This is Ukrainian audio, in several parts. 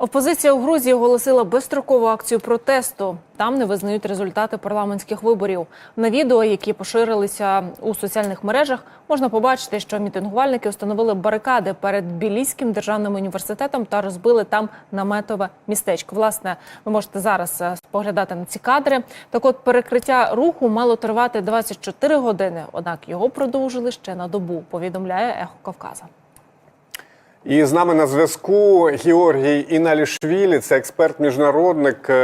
Опозиція у Грузії оголосила безстрокову акцію протесту. Там не визнають результати парламентських виборів. На відео, які поширилися у соціальних мережах, можна побачити, що мітингувальники встановили барикади перед Білійським державним університетом та розбили там наметове містечко. Власне, ви можете зараз е, споглядати на ці кадри. Так, от перекриття руху мало тривати 24 години, однак його продовжили ще на добу. Повідомляє Ехо Кавказа. І з нами на зв'язку Георгій Іналішвілі, це експерт-міжнародник е,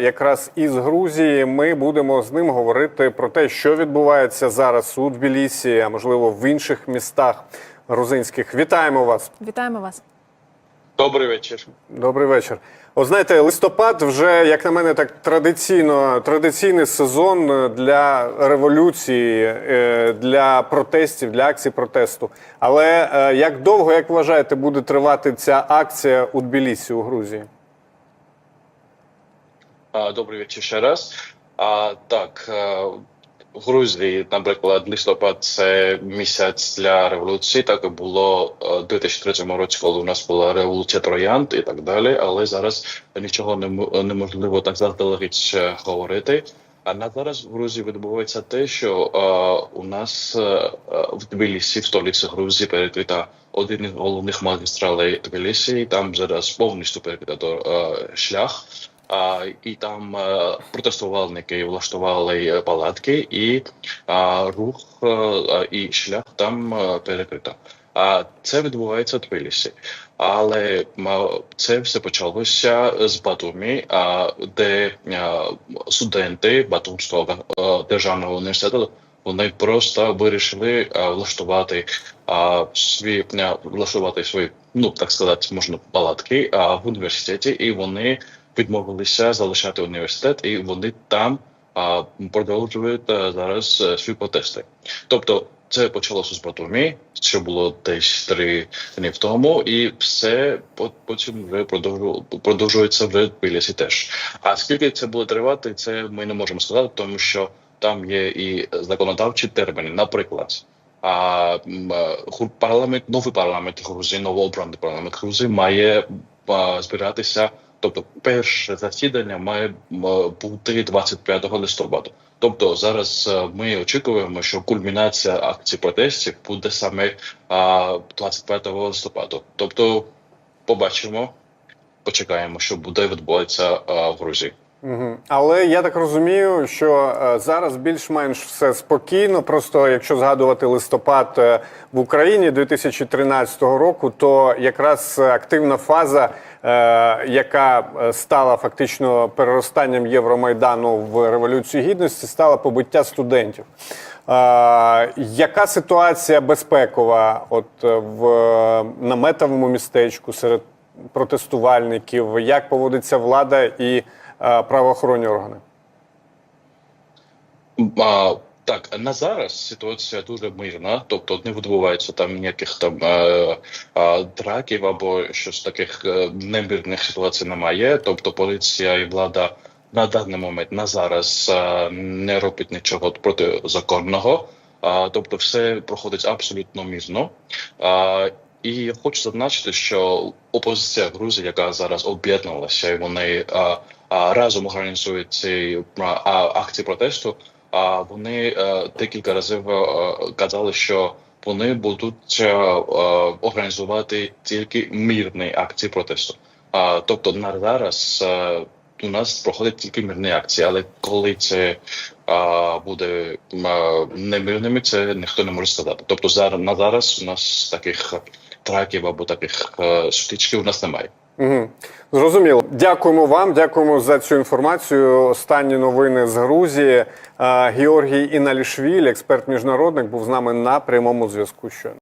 якраз із Грузії. Ми будемо з ним говорити про те, що відбувається зараз у Тбілісі, а можливо в інших містах грузинських. Вітаємо вас. Вітаємо вас. Добрий вечір. Добрий вечір. От знаєте, листопад вже, як на мене, так традиційно традиційний сезон для революції, е, для протестів, для акцій протесту. Але е, як довго, як вважаєте, буде тривати ця акція у Тбілісі, у Грузії? Добрий вечір ще раз. А, так, е, в Грузії, наприклад, листопад це місяць для революції. Так і було е, у 2003 році, коли у нас була революція троянд і так далі. Але зараз нічого не мо- неможливо так заздалегідь говорити. А на зараз в Грузії відбувається те, що е, у нас е, е, в Тбілісі, в столиці Грузії, перекрита один із головних магістралей Тбілісі. і Там зараз повністю перекрита е, шлях. А, і там е, протестувальники влаштували палатки, і а, рух е, е, і шлях там е, перекрито. А це відбувається в Тбілісі. Але це все почалося з Батумі, де студенти Батумського державного університету вони просто вирішили влаштувати а, е, влаштувати свої, ну так сказати, можна палатки в університеті, і вони відмовилися залишати університет, і вони там а, продовжують а, зараз е, свої протести. Тобто, це почалося з Батумі, що було десь три дні тому, і все потім вже продовжу- продовжується в Тбілісі теж. А скільки це буде тривати, це ми не можемо сказати, тому що там є і законодавчі терміни, наприклад. А е, парламент, новий парламент Грузії, новообраний парламент Грузії має а, збиратися. Тобто, перше засідання має бути 25 листопада. Тобто зараз е, ми очікуємо, що кульмінація акцій протестів буде саме а, 25 листопада. Тобто, побачимо, почекаємо, що буде відбуватися в Грузії. Мгм. Але я так розумію, що е, зараз більш-менш все спокійно. Просто якщо згадувати листопад е, в Україні 2013 року, то якраз активна фаза, е, яка стала фактично переростанням Євромайдану в революцію гідності, стала побиття студентів. Яка ситуація безпекова от в наметовому містечку серед протестувальників? Як поводиться влада і правоохоронні органи? А, так, на зараз ситуація дуже мирна, тобто не відбувається там ніяких там е, е, драків або щось таких е, немирних ситуацій немає. Тобто поліція і влада на даний момент на зараз е, не робить нічого протизаконного. А, тобто, все проходить абсолютно мирно. А, і хочу зазначити, що опозиція Грузії, яка зараз об'єдналася, і вони а, а, разом організують ці а, а, акції протесту. А вони е, декілька разів е, казали, що вони будуть е, е, організувати тільки мирні акції протесту. А тобто на зараз е, у нас проходять тільки мирні акції, але коли це а, буде а, немирними, це ніхто не може сказати. Тобто зараз на зараз у нас таких траків або таких е, сутичків у нас немає. Угу. Зрозуміло. Дякуємо вам, дякуємо за цю інформацію. Останні новини з Грузії. Е, Георгій Іналішвіль, експерт-міжнародник, був з нами на прямому зв'язку. Щойно.